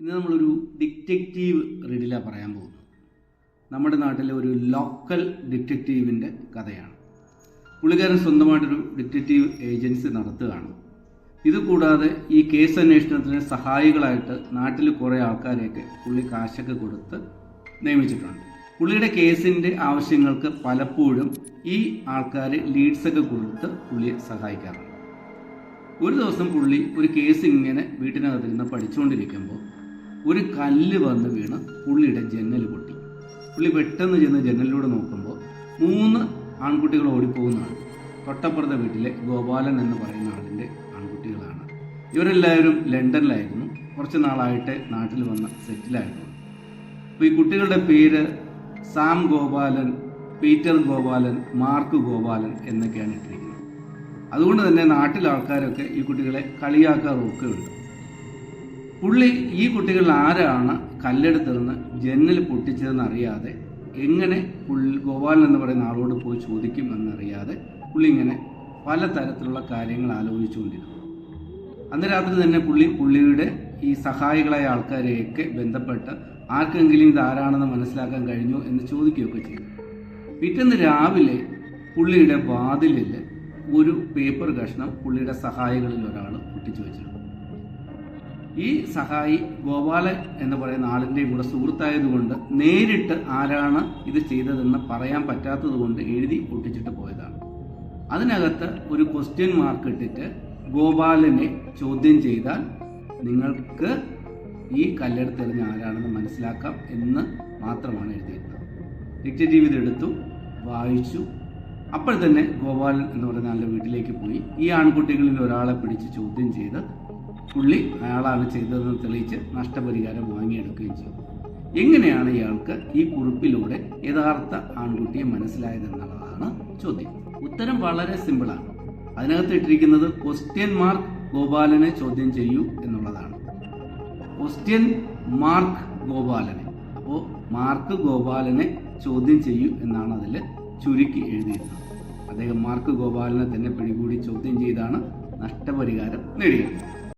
ഇന്ന് നമ്മളൊരു ഡിറ്റക്റ്റീവ് റീഡിലാണ് പറയാൻ പോകുന്നത്. നമ്മുടെ നാട്ടിലെ ഒരു ലോക്കൽ ഡിറ്റക്റ്റീവിന്റെ കഥയാണ്. പുള്ളിക്കാരൻ സ്വന്തമായിട്ടൊരു ഡിറ്റക്റ്റീവ് ഏജൻസി നടത്തുകയാണ്. ഇതുകൂടാതെ ഈ കേസ് അന്വേഷണത്തിന് സഹായികളായിട്ട് നാട്ടിൽ കുറേ ആൾക്കാരെയൊക്കെ പുള്ളി കാശൊക്കെ കൊടുത്ത് നിയമിച്ചിട്ടുണ്ട്. പുള്ളിയുടെ കേസിന്റെ ആവശ്യങ്ങൾക്ക് പലപ്പോഴും ഈ ആൾക്കാർ ലീഡ്സൊക്കെ കൊടുത്ത് പുള്ളിയെ സഹായിക്കാറുണ്ട്. ഒരു ദിവസം പുള്ളി ഒരു കേസ് ഇങ്ങനെ വീട്ടിനകത്തിരുന്ന് പഠിച്ചുകൊണ്ടിരിക്കുമ്പോൾ ഒരു കല്ല് വന്ന് വീണ് പുള്ളിയുടെ ജനൽ പൊട്ടി. പുള്ളി പെട്ടെന്ന് ചെന്ന് ജനലിലൂടെ നോക്കുമ്പോൾ മൂന്ന് ആൺകുട്ടികൾ ഓടിപ്പോകുന്നതാണ് തൊട്ടപ്പുറത്തെ വീട്ടിലെ ഗോപാലൻ എന്ന് പറയുന്ന ആളിന്റെ ആൺകുട്ടികളാണ്. ഇവരെല്ലാവരും ലണ്ടനിലായിരുന്നു. കുറച്ച് നാളായിട്ട് നാട്ടിൽ വന്ന സെറ്റിലായിരുന്നു. അപ്പോൾ ഈ കുട്ടികളുടെ പേര് Sam Gopalan Peter Gopalan mark Gopalan എന്നൊക്കെയാണ് ഇട്ടിരിക്കുന്നത്. അതുകൊണ്ട് തന്നെ നാട്ടിലെ ആൾക്കാരൊക്കെ ഈ കുട്ടികളെ കളിയാക്കാറൊക്കെ ഉണ്ട്. പുള്ളി ഈ കുട്ടികളിൽ ആരാണ് കല്ലെടുത്തതെന്ന് ജനൽ പൊട്ടിച്ചതെന്ന് അറിയാതെ എങ്ങനെ പുള്ളി ഗോപാലൻ എന്ന് പറയുന്ന ആളോട് പോയി ചോദിക്കും എന്നറിയാതെ പുള്ളി ഇങ്ങനെ പല തരത്തിലുള്ള കാര്യങ്ങൾ ആലോചിച്ചുകൊണ്ടിരുന്നു. അന്ന് രാത്രി തന്നെ പുള്ളി പുള്ളിയുടെ ഈ സഹായികളായ ആൾക്കാരെയൊക്കെ ബന്ധപ്പെട്ട് ആർക്കെങ്കിലും ഇത് ആരാണെന്ന് മനസ്സിലാക്കാൻ കഴിഞ്ഞു എന്ന് ചോദിക്കുകയൊക്കെ ചെയ്തു. പിറ്റേന്ന് രാവിലെ പുള്ളിയുടെ വാതിലിൽ ഒരു പേപ്പർ കഷ്ണം പുള്ളിയുടെ സഹായികളിൽ ഒരാൾ ഒട്ടിച്ചു വെച്ചിരുന്നു. ഈ സഹായി ഗോപാലൻ എന്ന് പറയുന്ന ആളിന്റെ കൂടെ സുഹൃത്തായതുകൊണ്ട് നേരിട്ട് ആരാണ് ഇത് ചെയ്തതെന്ന് പറയാൻ പറ്റാത്തതുകൊണ്ട് എഴുതി ഒട്ടിച്ചിട്ട് പോയതാണ്. അതിനകത്ത് ഒരു ക്വസ്റ്റ്യൻ മാർക്ക് ഇട്ടിട്ട് ഗോപാലനെ ചോദ്യം ചെയ്താൽ നിങ്ങൾക്ക് ഈ കല്ലെടുത്തെറിഞ്ഞ ആരാണെന്ന് മനസ്സിലാക്കാം എന്ന് മാത്രമാണ് എഴുതിയിരുന്നത്. നിത്യജീവിതം എടുത്തു വായിച്ചു. അപ്പോൾ തന്നെ ഗോപാലൻ എന്ന് പറയുന്ന ആളുടെ വീട്ടിലേക്ക് പോയി. ഈ ആൺകുട്ടികളിൽ ഒരാളെ പിടിച്ച് ചോദ്യം ചെയ്ത് പുള്ളി അയാളാണ് ചെയ്തതെന്ന് തെളിയിച്ച് നഷ്ടപരിഹാരം വാങ്ങിയെടുക്കുകയും ചെയ്തു. എങ്ങനെയാണ് ഇയാൾക്ക് ഈ കുറിപ്പിലൂടെ യഥാർത്ഥ ആൺകുട്ടിയെ മനസ്സിലായതെന്നുള്ളതാണ് ചോദ്യം. ഉത്തരം വളരെ സിമ്പിളാണ്. അതിനകത്ത് ഇട്ടിരിക്കുന്നത് ക്വസ്റ്റ്യൻ മാർക്ക് ഗോപാലനെ ചോദ്യം ചെയ്യൂ എന്നുള്ളതാണ്. ക്വസ്റ്റ്യൻ മാർക്ക് ഗോപാലനെ. അപ്പോൾ മാർക്ക് ഗോപാലനെ ചോദ്യം ചെയ്യൂ എന്നാണ് അതിൽ ചുരുക്കി എഴുതിയിരുന്നത്. അദ്ദേഹം മാർക്ക് ഗോപാലനെ തന്നെ പിടികൂടി ചോദ്യം ചെയ്താണ് നഷ്ടപരിഹാരം നേടിയത്.